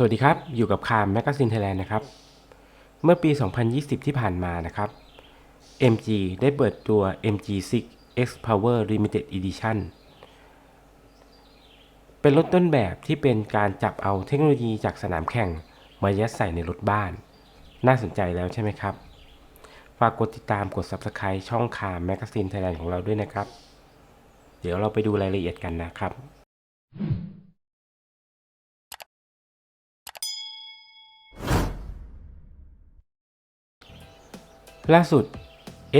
สวัสดีครับ อยู่กับคามแมกกาซีนไทยแลนด์นะครับ เมื่อปี 2020 ที่ผ่านมานะครับ MG ได้เปิดตัว MG6 X Power Limited Edition เป็นรถต้นแบบที่เป็นการจับเอาเทคโนโลยีจากสนามแข่ง มายัดใส่ในรถบ้าน น่าสนใจแล้วใช่ไหมครับ ฝากกดติดตามกด Subscribe ช่องคามแมกกาซีนไทยแลนด์ของเราด้วยนะครับ เดี๋ยวเราไปดูรายละเอียดกันนะครับ ล่าสุด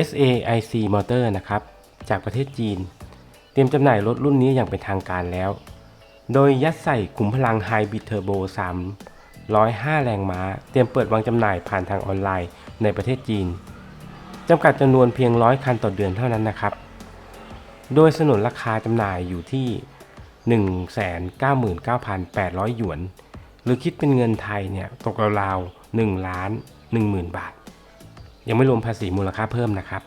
SAIC Motor นะครับ จากประเทศจีน เตรียมจำหน่ายรถรุ่นนี้อย่างเป็นทางการแล้ว โดยยัดใส่ขุมพลัง Hybrid Turbo 305 แรงม้า เตรียมเปิดวางจำหน่ายผ่านทางออนไลน์ในประเทศจีนจำกัดจำนวนเพียง100คันต่อเดือนเท่านั้นนะครับ โดยสนุนราคาจำหน่ายอยู่ที่ 199,800 หยวน หรือคิดเป็นเงินไทยเนี่ย ตกราวๆ1ล้าน1หมื่นบาท ยังไม่รวมภาษีมูลค่าเพิ่มนะครับ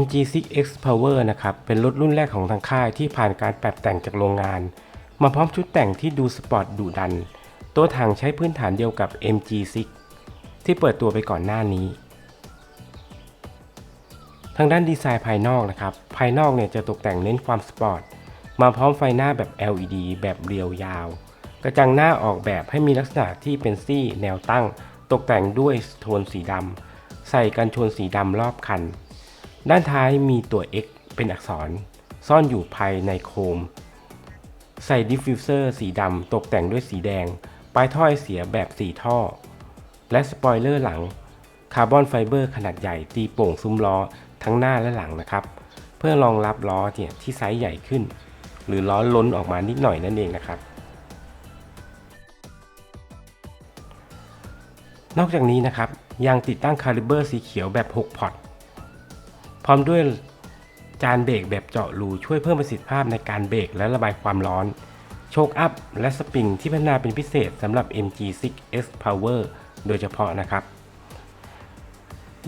MG6X Power นะครับ เป็นรถรุ่นแรกของทางค่ายที่ผ่านการปรับแต่งจากโรงงาน มาพร้อมชุดแต่งที่ดูสปอร์ตดุดัน ตัวถังใช้พื้นฐานเดียวกับ MG6 ที่เปิดตัวไปก่อนหน้านี้ ทางด้านดีไซน์ภายนอกนะครับ ภายนอกเนี่ยจะตกแต่งเน้นความสปอร์ต มาพร้อมไฟหน้าแบบ LED แบบเรียวยาว กระจังหน้าออกแบบให้มีลักษณะที่เป็นซี่แนวตั้ง ตกแต่งด้วยโทนสีดำใส่กันชนสีดำรอบคัน ด้านท้ายมีตัว X เป็นอักษร ซ่อนอยู่ภายในโคม ใส่ดิฟฟิวเซอร์สีดำตกแต่งด้วยสีแดง ปลายท่อไอเสียแบบสีท่อ และสปอยเลอร์หลัง คาร์บอนไฟเบอร์ขนาดใหญ่ตีโป่งซุ้มล้อทั้งหน้าและหลังนะครับ เพื่อรองรับล้อเนี่ยที่ไซส์ใหญ่ขึ้น หรือล้อล้นออกมานิดหน่อยนั่นเองนะครับ นอกจากนี้นะครับยังติดตั้งคาลิเบอร์สีเขียวแบบ 6 พอร์ตพร้อมด้วยจานเบรกแบบเจาะรูช่วยเพิ่มประสิทธิภาพในการเบรกและระบายความร้อน โชคอัพและสปริงที่พัฒนาเป็นพิเศษสำหรับ MG6S Power โดยเฉพาะนะครับ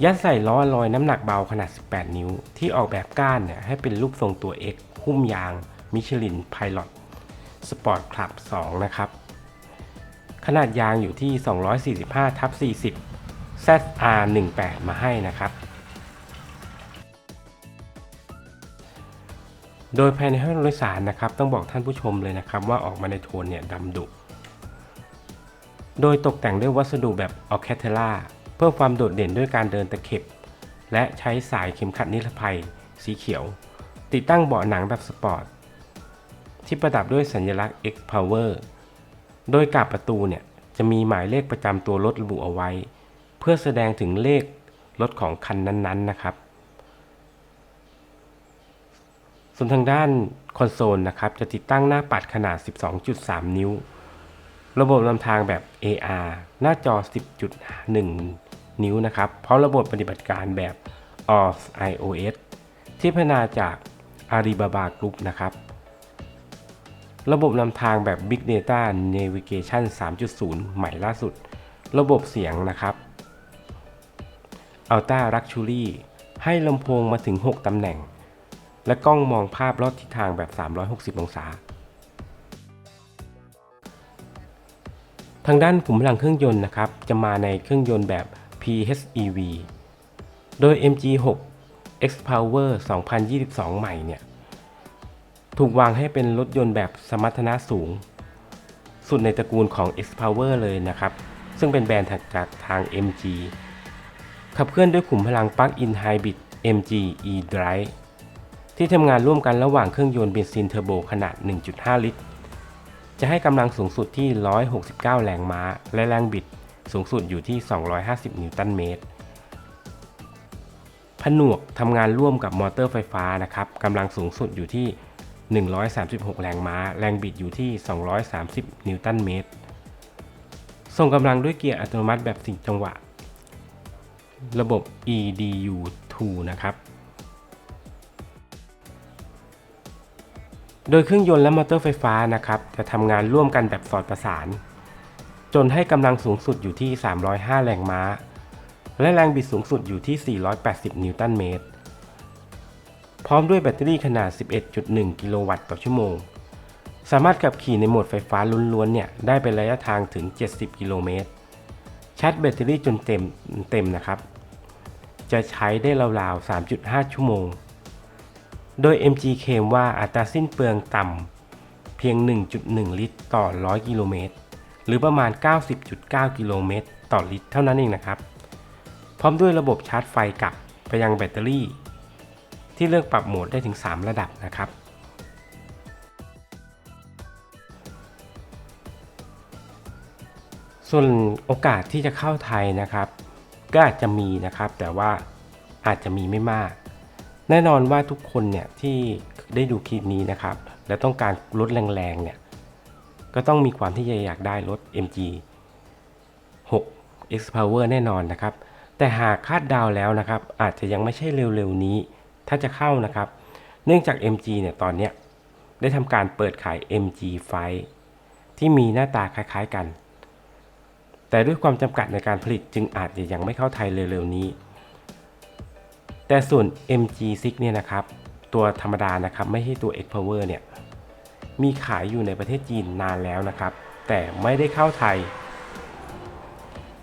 ยัดใส่ล้อลอยน้ำหนักเบาขนาด 18 นิ้ว ที่ออกแบบก้านเนี่ยให้เป็นรูปทรงตัว X หุ้มยางมิชลินไพลอตสปอร์ตคลับ 2 นะครับ นาดยางอยู่ที่ 245ทับ40 ZR18 มาให้นะครับ โดยภายในห้องโดยสารนะครับ ต้องบอกท่านผู้ชมเลยนะครับ ว่าออกมาในโทนเนี่ยดำดุ โดยตกแต่งด้วยวัสดุแบบออเคเทล่าเพิ่มความโดดเด่นด้วยการเดินตะเข็บ และใช้สายเข็มขัดนิรภัย สีเขียว ติดตั้งเบาะหนังแบบสปอร์ตที่ประดับด้วยสัญลักษณ์ X Power โดยกาบประตูเนี่ยจะมีหมายเลขประจำตัวรถระบุเอาไว้ เพื่อแสดงถึงเลขรถของคันนั้นๆนะครับ ส่วนทางด้านคอนโซลนะครับจะติดตั้งหน้าปัดขนาด 12.3 นิ้ว ระบบนำทางแบบ AR หน้าจอ 10.1 นิ้วนะครับ เพราะระบบปฏิบัติการแบบ OS iOS ที่พัฒนาจาก Alibaba Group นะครับ ระบบนำทางแบบ Big Data Navigation 3.0 ใหม่ล่าสุด ระบบเสียงนะครับ Ultra Luxury ให้ลำโพงมาถึง 6 ตำแหน่ง และกล้องมองภาพรอบทิศทางแบบ 360 องศา ทางด้านขุมพลังเครื่องยนต์นะครับ จะมาในเครื่องยนต์แบบ PHEV โดย MG6 X Power 2022 ใหม่เนี่ย ถูกวางให้เป็นรถยนต์แบบสมรรถนะสูง สุดในตระกูลของ X Power เลยนะครับ ซึ่งเป็นแบรนด์จากทาง MG ขับเคลื่อนด้วยขุมพลัง Plug-in Hybrid MG E-Drive ที่ทำงานร่วมกันระหว่างเครื่องยนต์เบนซินเทอร์โบขนาด 1.5 ลิตร จะให้กำลังสูงสุดที่ 169 แรงม้า และแรงบิดสูงสุดอยู่ที่ 250 นิวตันเมตร ผนวกทำงานร่วมกับมอเตอร์ไฟฟ้านะครับกำลังสูงสุดอยู่ที่ 136 แรงม้า แรงบิดอยู่ที่ 230 นิวตันเมตร ส่งกำลังด้วยเกียร์อัตโนมัติแบบ4จังหวะ ระบบ EDU2 นะครับ โดยเครื่องยนต์และมอเตอร์ไฟฟ้านะครับ จะทำงานร่วมกันแบบสอดประสาน จนให้กำลังสูงสุดอยู่ที่ 305 แรงม้า และแรงบิดสูงสุดอยู่ที่ 480 นิวตันเมตร ร้อมด้วยแบตเตอรี่ขนาด 11.1 กิโลวัตต์ต่อชั่วโมง สามารถขับขี่ในโหมดไฟฟ้าล้วนๆเนี่ยได้เป็นระยะทางถึง 70 กิโลเมตร ชาร์จแบตเตอรี่จนเต็มเต็มนะครับ จะใช้ได้ราวๆ 3.5 ชั่วโมง โดย MG เคลมว่าอัตราสิ้นเปลืองต่ำเพียง 1.1 ลิตรต่อ 100 กิโลเมตร หรือประมาณ 90.9 กิโลเมตรต่อลิตรเท่านั้นเองนะครับ พร้อมด้วยระบบชาร์จไฟกลับไปยังแบตเตอรี่ ที่เลือกปรับโหมดได้ถึง 3 ระดับนะครับ ส่วนโอกาสที่จะเข้าไทยนะครับ ก็อาจจะมีนะครับ แต่ว่าอาจจะมีไม่มาก แน่นอนว่าทุกคนเนี่ยที่ได้ดูคลิปนี้นะครับ และต้องการรถแรงๆเนี่ยก็ต้องมีความที่จะอยากได้รถ MG 6 X Power แน่นอนนะครับ แต่หากคาดดาวแล้วนะครับ อาจจะยังไม่ใช่เร็วๆนี้ ถ้าจะเข้านะครับ เนื่องจาก MG เนี่ยตอนเนี้ยได้ทำการเปิดขาย MG ไฟที่มีหน้าตาคล้ายๆกัน แต่ด้วยความจำกัดในการผลิตจึงอาจจะยังไม่เข้าไทยเร็วๆนี้ แต่ส่วน MG6 เนี่ยนะครับ ตัวธรรมดานะครับไม่ใช่ตัว X Power เนี่ยมีขายอยู่ในประเทศจีนนานแล้วนะครับ แต่ไม่ได้เข้าไทย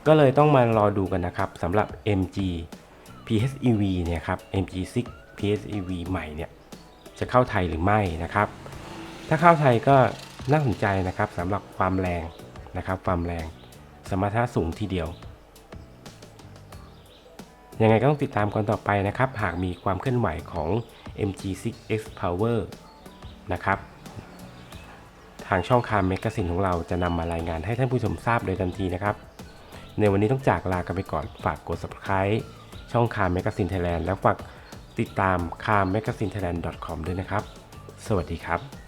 ก็เลยต้องมารอดูกันนะครับสำหรับ MG PHEV เนี่ยครับ MG6 PHEV ใหม่เนี่ยจะเข้าไทยหรือไม่นะครับ ถ้าเข้าไทยก็น่าสนใจนะครับสำหรับความแรงนะครับความแรงสมรรถนะสูงทีเดียว ยังไงก็ต้องติดตามกันต่อไปนะครับ หากมีความเคลื่อนไหวของ MG6X Power นะครับ ทางช่องคามเมกสินของเราจะนำมารายงานให้ท่านผู้ชมทราบโดยทันทีนะครับ ในวันนี้ต้องจากลากันไปก่อนฝากกด subscribe ช่องคามเมกสินไทยแลนด์แล้วฝาก ติดตามคามเมก a สินไทยแลนด์ .com ด้วยนะครับ สวัสดีครับ